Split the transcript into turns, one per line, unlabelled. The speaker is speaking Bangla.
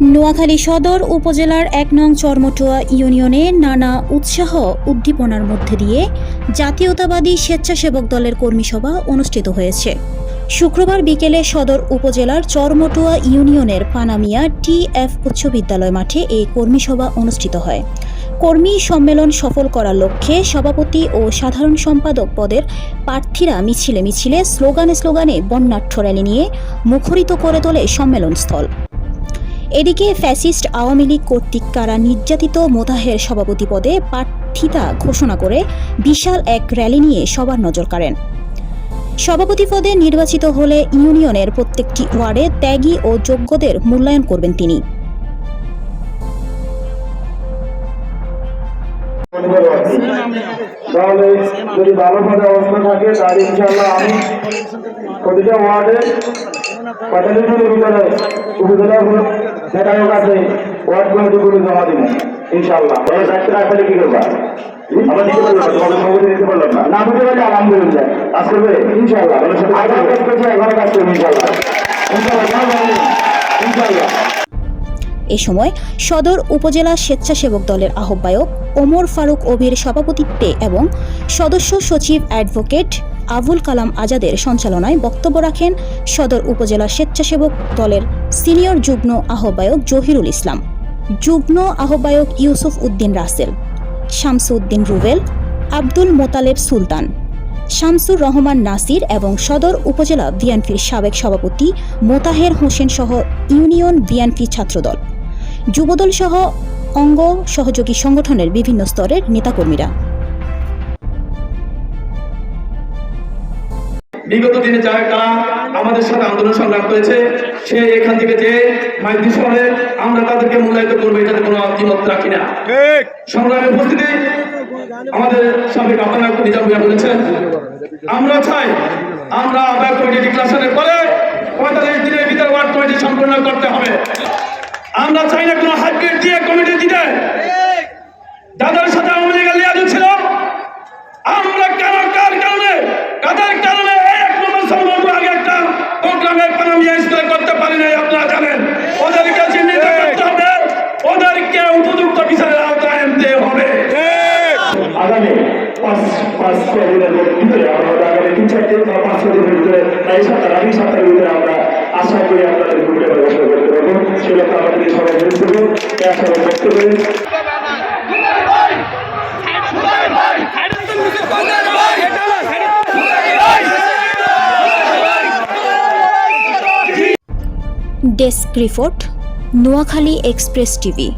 নোয়াখালী সদর উপজেলার এক নং চরমটুয়া ইউনিয়নে নানা উৎসাহ উদ্দীপনার মধ্যে দিয়ে জাতীয়তাবাদী স্বেচ্ছাসেবক দলের কর্মী সভা অনুষ্ঠিত হয়েছে। শুক্রবার বিকেলে সদর উপজেলার চরমটুয়া ইউনিয়নের পানামিয়া টি এফ উচ্চ বিদ্যালয় মাঠে এই কর্মী সভা অনুষ্ঠিত হয়। কর্মী সম্মেলন সফল করার লক্ষ্যে সভাপতি ও সাধারণ সম্পাদক পদের প্রার্থীরা মিছিলে মিছিলে স্লোগানে স্লোগানে বন্যাঢ্য র্যালি নিয়ে মুখরিত করে তোলে সম্মেলনস্থল। এদিকে ফ্যাসিস্ট আওয়ামী লীগ কর্তৃক কারা নির্যাতিত মোতাহের সভাপতি পদে প্রার্থিতা ঘোষণা করে বিশাল এক র্যালি নিয়ে সবার নজর কাড়েন। সভাপতি পদে নির্বাচিত হলে ইউনিয়নের প্রত্যেকটি ওয়ার্ডে ত্যাগী ও যোগ্যদের মূল্যায়ন করবেন তিনি।
তাহলে যদি ভালো অবস্থা থাকে, তাহলে ইনশাল্লাহ আমি প্রতিটা ওয়ার্ডে আছে ওয়ার্ড কমিটিগুলো জমা দিব ইনশাল্লাহ ওরা দায়িত্ব রাখলে কি করবা? আমরা দিতে পারলাম তোমাদের সভাপতি দিতে পারলাম না। না দিতে পারলে আলহামদুলিল্লাহ। কাজ করবে ইনশাল্লাহ আগে কাজ করছে এখানে কাজ করবে ইনশাল্লাহ ইনশাল্লাহ ইনশাল্লাহ
এ সময় সদর উপজেলা স্বেচ্ছাসেবক দলের আহ্বায়ক ওমর ফারুক অভির সভাপতিত্বে এবং সদস্য সচিব অ্যাডভোকেট আবুল কালাম আজাদের সঞ্চালনায় বক্তব্য রাখেন সদর উপজেলা স্বেচ্ছাসেবক দলের সিনিয়র যুগ্ম আহ্বায়ক জহিরুল ইসলাম, যুগ্ম আহ্বায়ক ইউসুফ উদ্দিন রাসেল, শামসুদ্দিন রুবেল, আব্দুল মোতালেব সুলতান, শামসুর রহমান নাসির এবং সদর উপজেলা বিএনপির সাবেক সভাপতি মোতাহের হোসেন সহ ইউনিয়ন বিএনপি ছাত্রদল, যুবদল সহ অঙ্গ সহযোগী সংগঠনের বিভিন্ন স্তরের নেতাকর্মীরা।
বিগত দিনে যারা কারা আমাদের সাথে আন্দোলন সংগ্রাম করেছে সে এখান থেকে যে মাইতি শহরে আমরা তাদেরকে মূল্যায়িত করব এটাতে কোনো দ্বিমত রাখি না। সংগ্রামের উপস্থিতি আমাদের সাবেক আপনারা নিজাম ভাইয়া বলেছেন আমরা চাই আমরা আবার কমিটি ডিক্লারেশনের পরে পঁয়তাল্লিশ দিনের ভিতরে ওয়ার্ড কমিটি সম্পূর্ণ করতে হবে। আমরা চাই না কোনো হাইব্রিড দিয়ে কমিটি দিতে যাদের সাথে আওয়ামী লীগের লিয়াজু ছিল আমরা কেন কার কারণে কাদের কারণে এই এক নম্বর সম্পর্ক আগে একটা প্রোগ্রামের পানামিয়া স্কুলে করতে পারি নাই আপনারা জানেন ওদেরকে চিহ্নিত করতে হবে ওদেরকে উপযুক্ত বিচারের আওতায় আনতে হবে
আগামী পাঁচ পাঁচ দিনের ভিতরে আমরা আগামী তিন, চার দিন বা পাঁচ দিনের ভিতরে এই সপ্তাহ, আগামী সপ্তাহের ভিতরে আমরা আশা করি আপনাদের গ্রুপে ব্যবস্থা করতে পারব। সে লক্ষ্যে আমাদেরকে সবাই হেল্প করব আশা ব্যক্ত করে।
Desk report, Noakhali express TV.